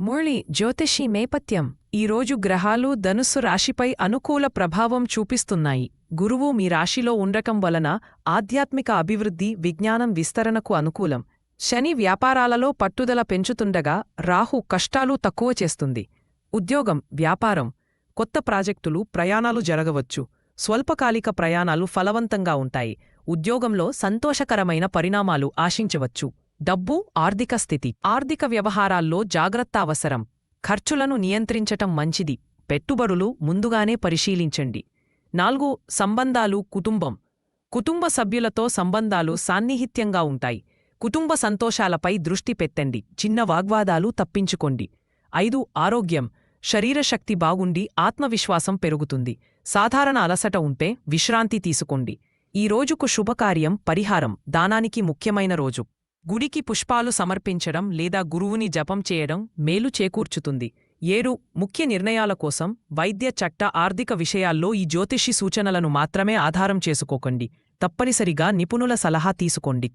మురళి జ్యోతిషి నేపథ్యం. ఈరోజు గ్రహాలు ధనుస్సు రాశిపై అనుకూల ప్రభావం చూపిస్తున్నాయి. గురువు మీ రాశిలో ఉండటం వలన ఆధ్యాత్మిక అభివృద్ధి విజ్ఞానం విస్తరణకు అనుకూలం. శని వ్యాపారాలలో పట్టుదల పెంచుతుండగా రాహు కష్టాలు తక్కువ చేస్తుంది. ఉద్యోగం వ్యాపారం కొత్త ప్రాజెక్టులు ప్రయాణాలు జరగవచ్చు. స్వల్పకాలిక ప్రయాణాలు ఫలవంతంగా ఉంటాయి. ఉద్యోగంలో సంతోషకరమైన పరిణామాలు ఆశించవచ్చు. డబ్బు ఆర్థిక స్థితి. ఆర్థిక వ్యవహారాల్లో జాగ్రత్త అవసరం. ఖర్చులను నియంత్రించటం మంచిది. పెట్టుబడులు ముందుగానే పరిశీలించండి. నాలుగు సంబంధాలు కుటుంబం. కుటుంబ సభ్యులతో సంబంధాలు సాన్నిహిత్యంగా ఉంటాయి. కుటుంబ సంతోషాలపై దృష్టి పెట్టండి. చిన్న వాగ్వాదాలు తప్పించుకోండి. ఐదు ఆరోగ్యం. శరీరశక్తి బాగుండి ఆత్మవిశ్వాసం పెరుగుతుంది. సాధారణ అలసట ఉంటే విశ్రాంతి తీసుకోండి. ఈ రోజుకు శుభకార్యం పరిహారం దానానికి ముఖ్యమైన రోజు. గుడికి పుష్పాలు సమర్పించడం లేదా గురువుని జపం చేయడం మేలు చేకూర్చుతుంది. ఏరు ముఖ్య నిర్ణయాల కోసం వైద్య చట్ట ఆర్థిక విషయాల్లో ఈ జ్యోతిషి సూచనలను మాత్రమే ఆధారం చేసుకోకండి. తప్పనిసరిగా నిపుణుల సలహా తీసుకోండి.